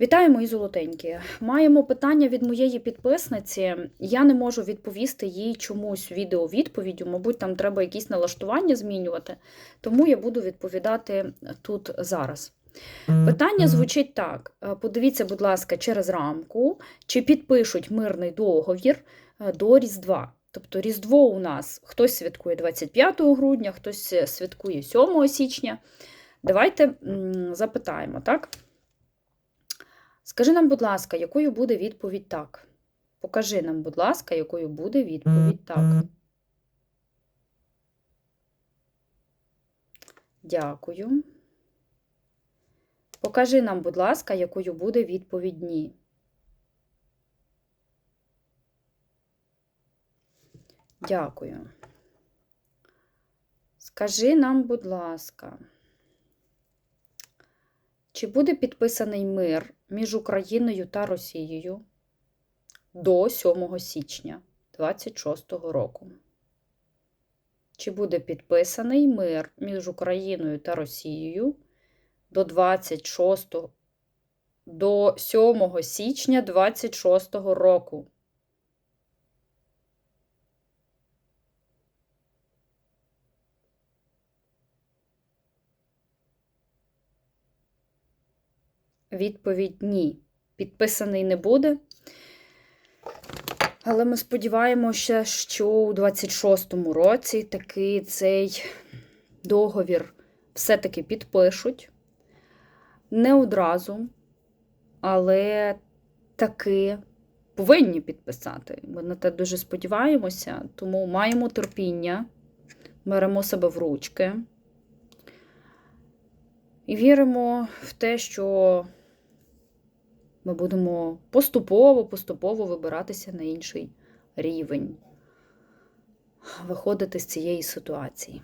Вітаю, мої золотенькі. Маємо питання від моєї підписниці. Я не можу відповісти їй чомусь відео-відповіддю. Мабуть, там треба якісь налаштування змінювати, тому я буду відповідати тут зараз. Питання звучить так: Е, подивіться, будь ласка, через рамку, чи підпишуть мирний договір е, до Різдва. Тобто Різдво у нас хтось святкує 25 грудня, хтось е, святкує 7 січня. Давайте запитаємо, так? Скажи нам, будь ласка, якою буде відповідь так? Покажи нам, будь ласка, якою буде відповідь так. Дякую. Покажи нам, будь ласка, якою буде відповідь ні. Дякую. Скажи нам, будь ласка, чи буде підписаний мир між Україною та Росією до 7 січня 26 року? Чи буде підписаний мир між Україною та Росією до 26 до 7 січня 26 року? Відповідь ні. Підписаний не буде. Але ми сподіваємося, що у 26-му році таки цей договір все-таки підпишуть. Не одразу, але таки повинні підписати. Ми на те дуже сподіваємося, тому маємо терпіння, беремо себе в ручки і віримо в те, що ми будемо поступово-поступово вибиратися на інший рівень, виходити з цієї ситуації.